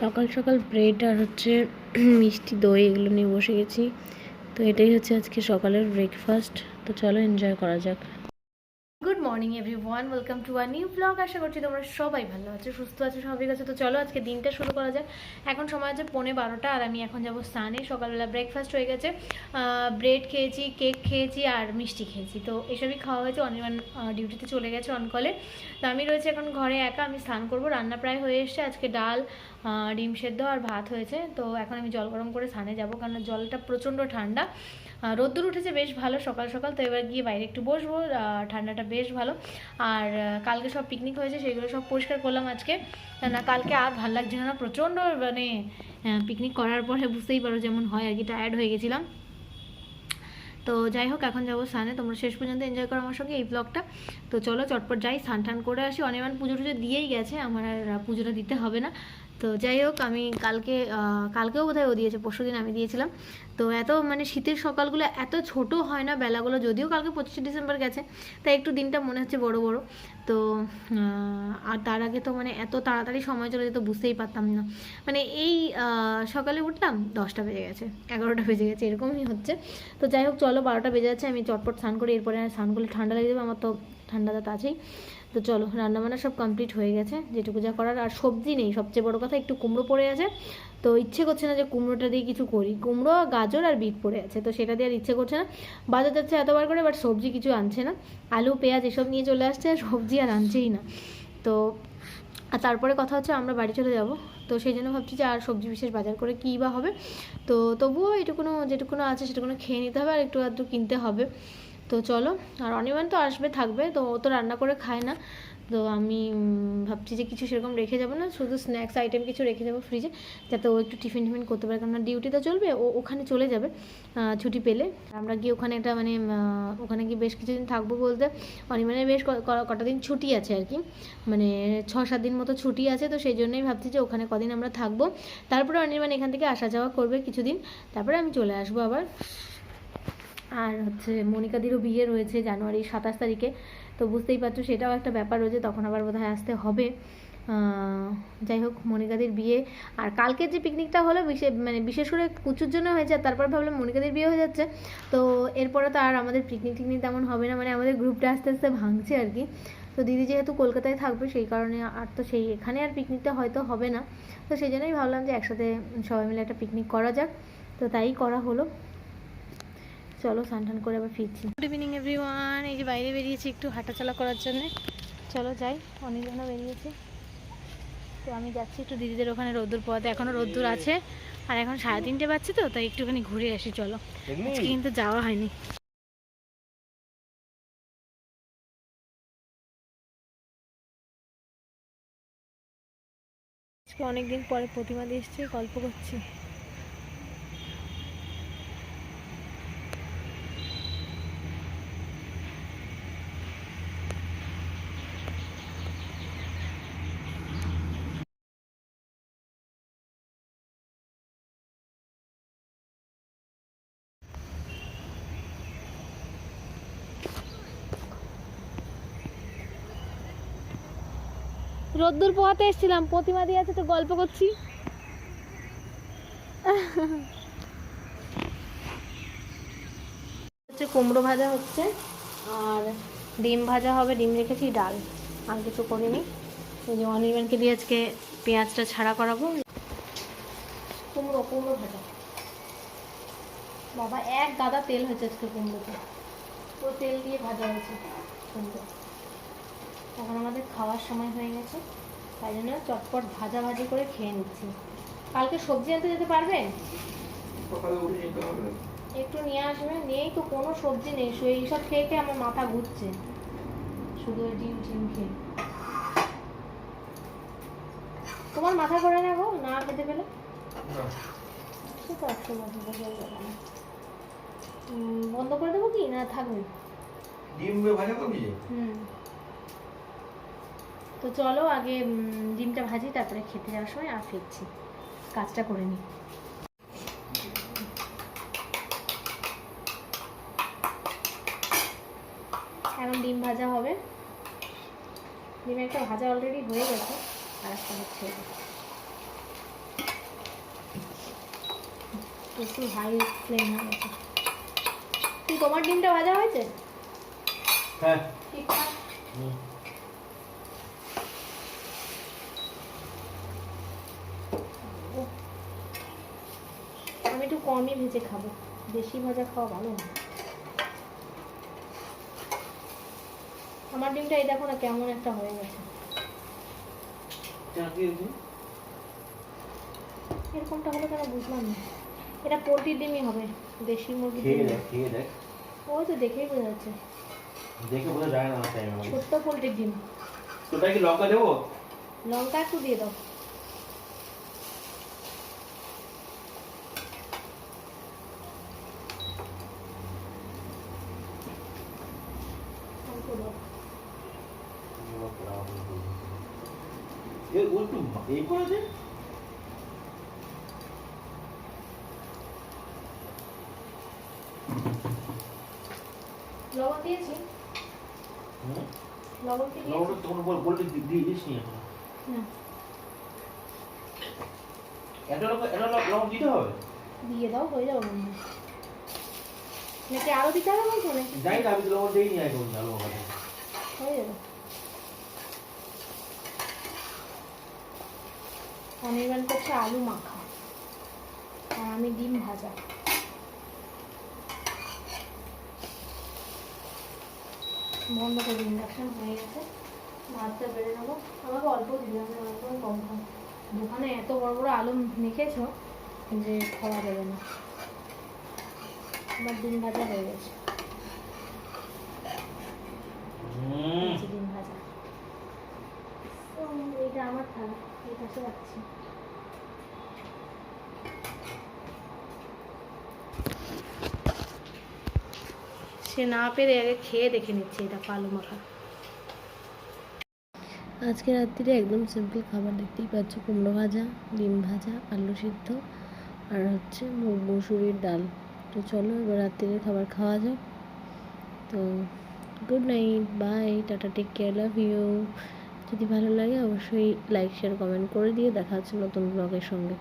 সকাল সকাল ব্রেড আর হচ্ছে মিষ্টি দই এগুলো নিয়ে বসে গেছি। তো এটাই হচ্ছে আজকে সকালের ব্রেকফাস্ট তো চলো এনজয় করা যাক। Morning everyone welcome to our new blog আশা করছি তোমরা সবাই ভালো আছো, সুস্থ আছো সবাই আছে। তো চলো আজকে দিনটা শুরু করা যাক। এখন সময় আছে পৌনে বারোটা, আর আমি এখন যাব স্নানে। সকালবেলা ব্রেকফাস্ট হয়ে গেছে। ব্রেড খেয়েছি কেক খেয়েছি, আর মিষ্টি খেয়েছি। তো এসবই খাওয়া হয়েছে। অনির্বাণ ডিউটিতে চলে গেছে অনকলে তো আমি রয়েছে এখন ঘরে একা। আমি স্নান করব। রান্না প্রায় হয়ে এসছে। আজকে ডাল ডিম সেদ্ধ আর ভাত হয়েছে। তো এখন আমি জল গরম করে স্নানে যাব। কারণ জলটা প্রচণ্ড ঠান্ডা। রোদ্দুর উঠেছে, বেশ ভালো সকাল সকাল। তো এবার গিয়ে বাইরে একটু বসবো ঠান্ডাটা বেশ ভালো। আর কালকে সব পিকনিক হয়েছে, সেগুলো সব পরিষ্কার করলাম আজকে। না, কালকে আর ভালো লাগছিল না প্রচণ্ড মানে পিকনিক করার পরে বুঝতেই পারো যেমন হয় আর কি টায়ার্ড হয়ে গেছিলাম। তো যাই হোক, এখন যাব স্নানে। তোমরা শেষ পর্যন্ত এনজয় করো আমার সঙ্গে এই ব্লগটা তো চলো, চটপট যাই স্নান টান করে আসি। অনির্বাণ পুজো টুজো দিয়েই গেছে, আমার আর পুজোটা দিতে হবে না। তো যাই হোক, আমি কালকে কালকেও বোধহয় ও দিয়েছে পরশু দিন আমি দিয়েছিলাম। তো এত মানে শীতের সকালগুলো এত ছোট হয় না বেলাগুলো, যদিও কালকে পঁচিশে ডিসেম্বর গেছে, তাই একটু দিনটা মনে হচ্ছে বড় বড়। তো আর তার আগে তো মানে এত তাড়াতাড়ি সময় চলে যেত, বুঝতেই পারতাম না। মানে এই সকালে উঠলাম, দশটা বেজে গেছে, এগারোটা বেজে গেছে, এরকমই হচ্ছে। তো যাই হোক, চলো, বারোটা বেজে যাচ্ছে, আমি চটপট স্নান করি, এরপরে স্নান করলে ঠান্ডা লেগে যাবে, আমার তো ঠান্ডাটা আছেই। তো চলো, রান্নাবান্না সব কমপ্লিট হয়ে গেছে, যেটুকু যা করার। আর সবজি নেই, সবচেয়ে বড় কথা একটু কুমড়ো পড়ে আছে। তো ইচ্ছে করছে না যে কুমড়োটা দিয়ে কিছু করি। কুমড়ো, গাজর আর বিট পড়ে আছে, তো সেটা দিয়ে আর ইচ্ছে করছে না। বাজার যাচ্ছে এতবার করে বাট সবজি কিছু আনছে না। আলু, পেঁয়াজ এসব নিয়ে চলে আসছে, আর সবজি আর আনছেই না। তো, আর তারপরে কথা হচ্ছে আমরা বাড়ি চলে যাব। তো সেই জন্য ভাবছি যে আর সবজি বিশেষ বাজার করে কী বা হবে। তো তবুও এটুকুনো, যেটুকুনো আছে সেটুকুনো খেয়ে নিতে হবে, আর একটু আধটু কিনতে হবে। তো চলো, আর অনির্বাণ তো আসবে, থাকবে, তো ও তো রান্না করে খায় না। তো আমি ভাবছি যে কিছু সেরকম রেখে যাব না, শুধু স্ন্যাক্স আইটেম কিছু রেখে যাব ফ্রিজে যাতে ও একটু টিফিন টিফিন করতে পারে। কারণ ডিউটি তো চলবে, ও ওখানে চলে যাবে ছুটি পেলে। আমরা গিয়ে ওখানে একটা মানে ওখানে গিয়ে বেশ কিছুদিন থাকব বলতে, অনির্বাণের বেশ কটা দিন ছুটি আছে আর কি। মানে ছ সাত দিন মতো ছুটি আছে, তো সেই জন্যই ভাবছি যে ওখানে কদিন আমরা থাকব। তারপরে অনির্বাণ এখান থেকে আসা যাওয়া করবে কিছুদিন, তারপরে আমি চলে আসব আবার। আর হচ্ছে মনিকাদিরও বিয়ে রয়েছে জানুয়ারি সাতাশ তারিখে। তো বুঝতেই পারছ, সেটাও একটা ব্যাপার রয়েছে, তখন আবার বোধহয় আসতে হবে। যাই হোক, মনিকাদির বিয়ে। আর কালকে যে পিকনিকটা হলো বিশেষ মানে বিশেষ করে কুচুর জন্য হয়েছে, আর তারপর ভাবলাম মনিকাদির বিয়ে হয়ে যাচ্ছে। তো এরপরে তো আর আমাদের পিকনিক টিকনিক তেমন হবে না মানে আমাদের গ্রুপটা আস্তে আস্তে ভাঙছে আর কি। তো দিদি যেহেতু কলকাতায় থাকবে, সেই কারণে আর তো সেই এখানে আর পিকনিকটা হয়তো হবে না। তো সেই জন্যই ভাবলাম যে একসাথে সবাই মিলে একটা পিকনিক করা যাক। তো তাই করা হলো। চলো স্নান টান করে আবার ফিরছি। গুড ইভিনিং এভরিওয়ান এই যে বাইরে বেরিয়েছি একটু হাঁটাচলা করার জন্য। চলো যাই অনেকজনও বেরিয়েছে। তো আমি যাচ্ছি একটু দিদিদের ওখানে রোদ্দুর পোয়াতে এখনও রোদ্দুর আছে আর এখন সাড়ে তিনটে বাজছে তো তাই একটুখানি ঘুরে আসি চলো। আজকে কিন্তু যাওয়া হয়নি। আজকে অনেকদিন পরে প্রতিমা দিয়ে এসছি গল্প করছি। রোদ্দুর পোহাতে এসেছিলাম, প্রতিমা দিয়ে আছে তো গল্প করছি। হচ্ছে কুমড়ো ভাজা হচ্ছে, আর ডিম ভাজা হবে, ডিম রেখেছি, ডাল। আর কিছু করিনি। এই যে অনির্বাণকে দিয়ে আজকে পেঁয়াজটা ছাড়া করাবো। কুমড়ো কুমড়ো ভাজা। বাবা, এক গাদা তেল হয়েছে আজকে কুমড়োতে। পুরো তেল দিয়ে ভাজা হয়েছে সুন্দর এখন আমাদের খাওয়ার সময় হয়ে গেছে তাই জন্য চটপট ভাজা ভাজি করে খেয়ে নিচ্ছি। কালকে সবজি আনতে যেতে পারবে? একটু নিয়ে আসবে নেই তো কোনো সবজি নেই এইসব খেয়ে খেয়ে আমার মাথা ঘুরছে। শুধু ওই ডিম টিম খেয়ে। তোমার মাথা ঘোরে না গো? না খেতে পেলে? বন্ধ করে দেবো কি? না থাকবে? ডিম ভাজা করবি? হুম। তো চলো আগে ডিমটা ভাজি তারপরে খেতে যাওয়ার সময় আর ফিরছি। কাজটা করে নিই এখন ডিম ভাজা হবে। ডিম একটা ভাজা অলরেডি হয়ে গেছে আর একটা হচ্ছে একটু হাই ফ্লেম হয়ে গেছে। কি তোমার ডিমটা ভাজা হয়েছে? হ্যাঁ। ঠিকঠাক। আমি একটু কমই ভেজে খাব। বেশি ভাজা খাওয়া ভালো না। আমার ডিমটা এই দেখো না কেমন একটা হয়ে গেছে? এরকমটা হলো কেন বুঝলাম না। এটা পোলট্রির ডিমই হবে দেশি মুরগি ওই তো দেখেই বোঝা যাচ্ছে। দেখে বোঝা যায় না ছোট্ট পোলট্রির ডিম। তোটা কি লঙ্কা দেবো? লঙ্কা একটু দিয়ে দাও অল্প দাও। এ ও একটু এই করেছে লবণ দিয়েছি। হুম? লবণ তখন বল বললে দিয়ে দিস নি এখন। এত লবণ এত লবণ দিতে হবে? দিয়ে দাও হয়ে যাবে নাকি আরও দিতে হবে বলছো নাকি? জানি না আমি তো লবণ দিই নি এখন হয়ে যাবে। অনির্বাণ করছে আলু মাখা। আর আমি ডিম ভাজা। বন্ধ করে ইন্ডাকশন হয়ে গেছে। ভাতটা বেড়ে নেব। আমাকে অল্প দিলাম একদম কম দোকানে এত বড় বড় আলু মেখেছো যে খাওয়া যাবে না। আমার ডিম ভাজা হয়ে গেছে। ডিম ভাজা। তো এইটা আমার থালা সে না পেরে আগে খেয়ে দেখে নিচ্ছে এটা পালু মাখা। আজকে রাত্রিরে একদম সিম্পল খাবার দেখতেই পাচ্ছ, কুমড়ো ভাজা, ডিম ভাজা, আলু সিদ্ধ, আর হচ্ছে মুসুরির ডাল। তো চলো এবার রাত্রিরে খাবার খাওয়া যাক। তো good night bye tata take care love you যদি ভালো লাগে অবশ্যই লাইক শেয়ার কমেন্ট করে দিয়ে দেখা হচ্ছে নতুন ব্লগের সঙ্গে।